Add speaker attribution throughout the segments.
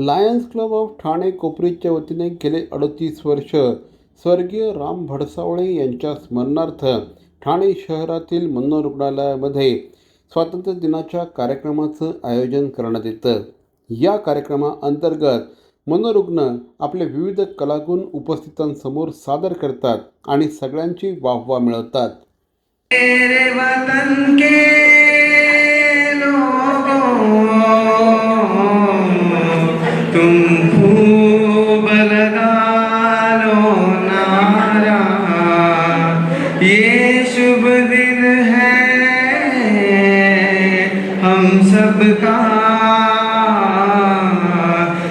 Speaker 1: Lions club of Thane कोपरीच्या वतीने गेले अडतीस वर्ष. स्वर्गीय राम भडसावळे यांच्या स्मरणार्थ ठाणे शहरातील मनोरुग्णालयामध्ये स्वातंत्र्य दिनाच्या कार्यक्रमाचं आयोजन करण्यात येतं. या कार्यक्रमाअंतर्गत मनोरुग्ण आपले विविध कलागुण उपस्थितांसमोर सादर करतात आणि सगळ्यांची वाहवा मिळवतात.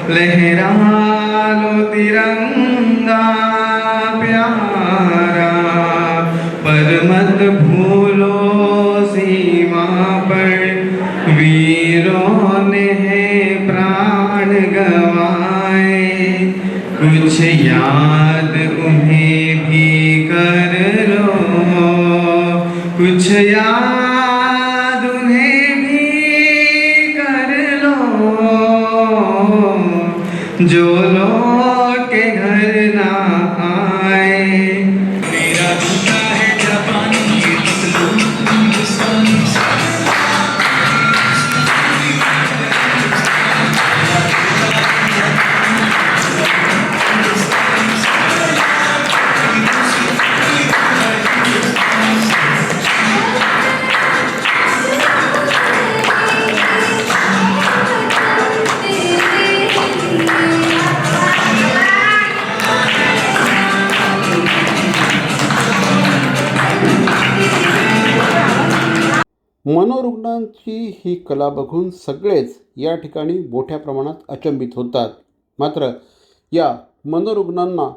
Speaker 2: लहरालो तिरंगा प्यारा पर मत भूलो सीमा पर वीरों ने प्राण गवाए कुछ याद उन्हें भी कर लो कुछ याद जो
Speaker 1: मनोरुग्णांची ही कला बघून सगळेच या ठिकाणी मोठ्या प्रमाणात अचंबित होतात. मात्र या मनोरुग्णांना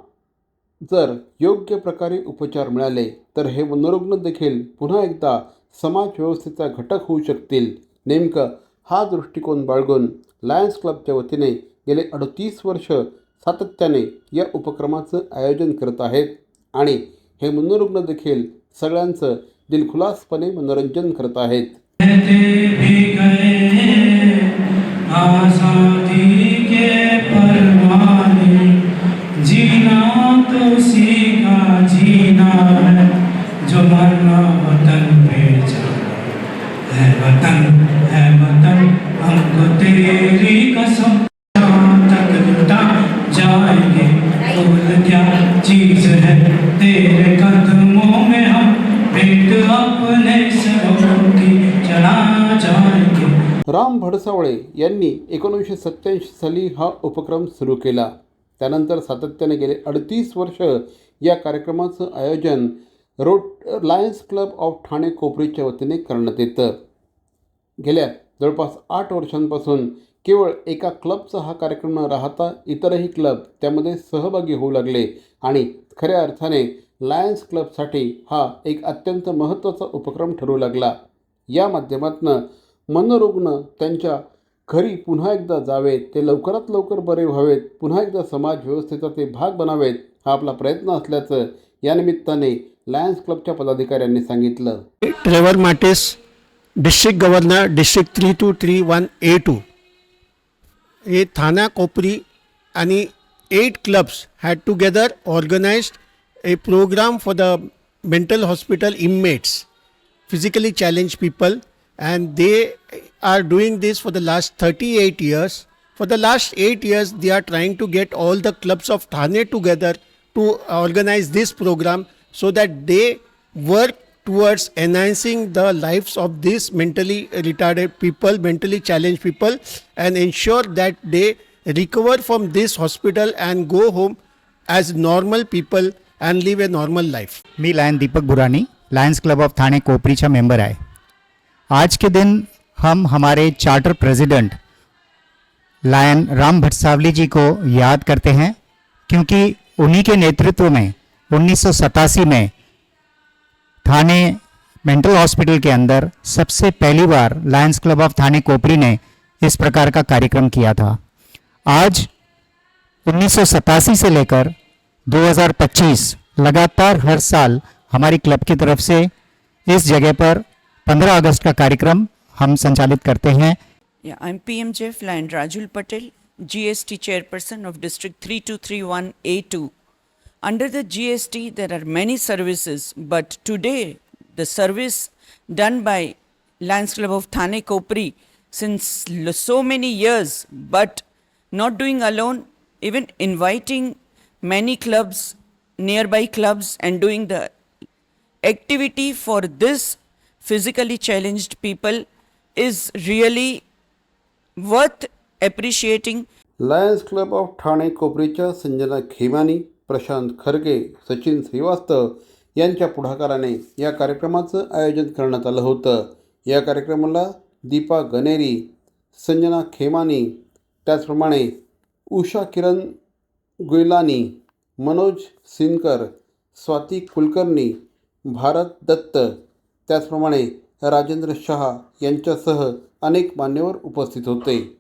Speaker 1: जर योग्य प्रकारे उपचार मिळाले तर हे मनोरुग्ण देखील पुन्हा एकदा समाजव्यवस्थेचा घटक होऊ शकतील. नेमकं हा दृष्टिकोन बाळगून लायन्स क्लबच्या वतीने गेले अडतीस वर्ष सातत्याने या उपक्रमाचं आयोजन करत आहेत. आणि हे मनोरुग्ण देखील सगळ्यांचं दिलखुलासपणे मनोरंजन करत आहेत
Speaker 2: है तेरे
Speaker 1: राम भडसावळे यांनी एकोणीसशे सत्त्याऐंशी साली हा उपक्रम सुरू केला. त्यानंतर सातत्याने गेले अडतीस वर्ष या कार्यक्रमाचं आयोजन रोट लायन्स क्लब ऑफ ठाणे कोपरीच्या वतीने करण्यात येतं. गेल्या जवळपास आठ वर्षांपासून केवळ एका क्लबचा हा कार्यक्रम न राहता इतरही क्लब त्यामध्ये सहभागी होऊ लागले आणि खऱ्या अर्थाने लायन्स क्लबसाठी हा एक अत्यंत महत्त्वाचा उपक्रम ठरू लागला. या माध्यमातून मनोरुग्ण त्यांच्या घरी पुन्हा एकदा जावेत. ते लवकरात लवकर बरे व्हावेत. पुन्हा एकदा समाज व्यवस्थेचा ते भाग बनावेत हा आपला प्रयत्न असल्याचं यानिमित्ताने लायन्स क्लबच्या पदाधिकाऱ्यांनी सांगितलं.
Speaker 3: Trevor माटेस district governor district three two three one A two हे थाना कोपरी आणि eight clubs had together organized a program for the mental hospital inmates, physically challenge people and they are doing this for the last 38 years. For the last eight years, they are trying to get all the clubs of Thane together to organize this program so that they work towards enhancing the lives of these mentally retarded people, mentally challenged people, and ensure that they recover from this hospital and go home as normal people and live a normal life.
Speaker 4: Me lion Deepak Burani lions club of Thane कोपरीचा member आहे आज के दिन हम हमारे charter president Lion Ram Bhatsawali ji को याद करते हैं, क्योंकि उन्हीं के नेतृत्व में, उन्नीस सौ सतासी में थाने मेंटल हॉस्पिटल के अंदर सबसे पहली बार Lions Club of Thane Kopri ने इस प्रकार का कार्यक्रम किया था। आज उन्नीस सौ सतासी से लेकर 2025 लगातार हर साल हमारी क्लब की तरफ़ से इस जगह पर 15 अगस्त का कार्यक्रम हम संचालित करते हैं
Speaker 5: Yeah, I'm PMJF Lion Rajul Patel, GST chairperson of District 3231A2. Under the GST, there are many services, but today, the service done by Lions Club of Thane Kopri since l- so many years, but not doing alone, even inviting many clubs, nearby clubs, and doing the activity for this physically challenged people is really worth appreciating.
Speaker 1: Lions Club of Thane कोपरीच्या Sanjana Khemani Prashant Kharge Sachin Srivastava यांच्या पुढाकाराने या कार्यक्रमाचं आयोजन करण्यात आलं होतं. या कार्यक्रमाला दीपा गणेरी संजना खेमानी त्याचप्रमाणे उषा किरण गुयलानी मनोज सिनकर स्वाती कुलकर्णी भारत दत्त त्याचप्रमाणे राजेंद्र शहा यांच्यासह अनेक मान्यवर उपस्थित होते.